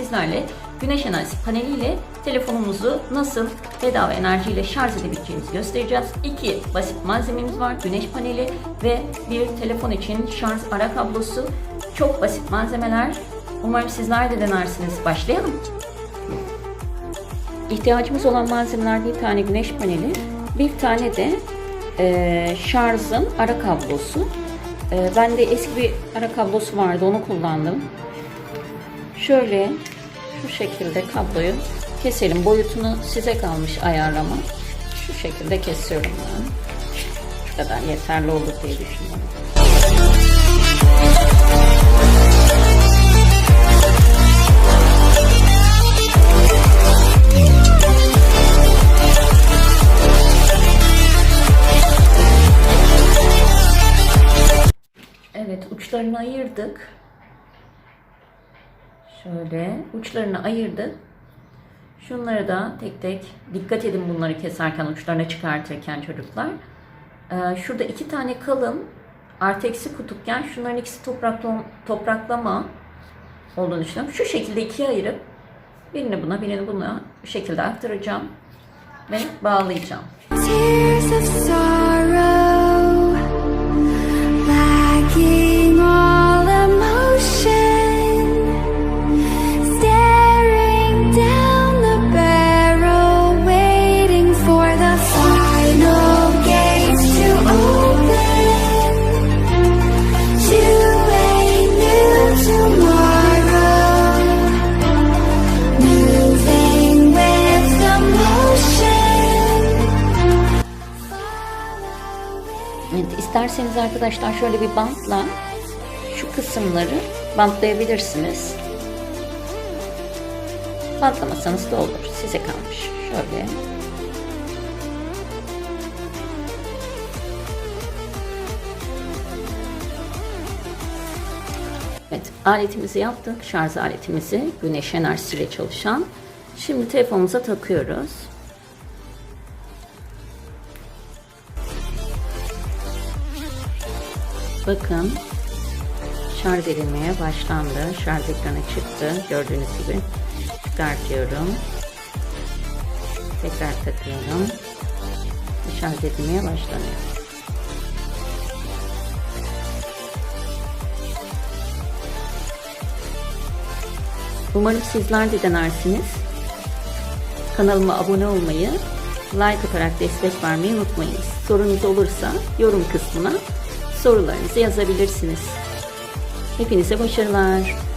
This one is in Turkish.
Sizlerle güneş enerjisi paneliyle telefonumuzu nasıl bedava enerjiyle şarj edebileceğimizi göstereceğiz. İki basit malzememiz var. Güneş paneli ve bir telefon için şarj ara kablosu. Çok basit malzemeler. Umarım sizler de denersiniz. Başlayalım. İhtiyacımız olan malzemeler bir tane güneş paneli, bir tane de e, şarjın ara kablosu. E, bende eski bir ara kablosu vardı, onu kullandım. Şöyle şu şekilde kabloyu keselim. Boyutunu size kalmış ayarlama. Şu şekilde kesiyorum ben. Şu kadar yeterli olur diye düşünüyorum. Evet uçlarını ayırdık. Şöyle uçlarını ayırdık. Şunları da tek tek dikkat edin bunları keserken uçlarını çıkartırken çocuklar. Ee, şurada iki tane kalın artı eksi kutukken şunların ikisi toprakla, topraklama olduğunu düşünüyorum. Şu şekilde ikiye ayırıp birini buna birini buna bu şekilde aktaracağım ve bağlayacağım. Tears of sorrow, lacking Evet, isterseniz arkadaşlar şöyle bir bantla şu kısımları bantlayabilirsiniz. Bantlamasanız da olur. Size kalmış. Şöyle. Evet, aletimizi yaptık. Şarj aletimizi güneş enerjisiyle çalışan. Şimdi telefonumuza takıyoruz. Bakın şarj edilmeye başlandı. Şarj ekranı çıktı. Gördüğünüz gibi çıkartıyorum. Tekrar takıyorum. Şarj edilmeye başlanıyor. Umarım sizler de denersiniz. Kanalıma abone olmayı, like atarak destek vermeyi unutmayınız. Sorunuz olursa yorum kısmına sorularınızı yazabilirsiniz. Hepinize başarılar.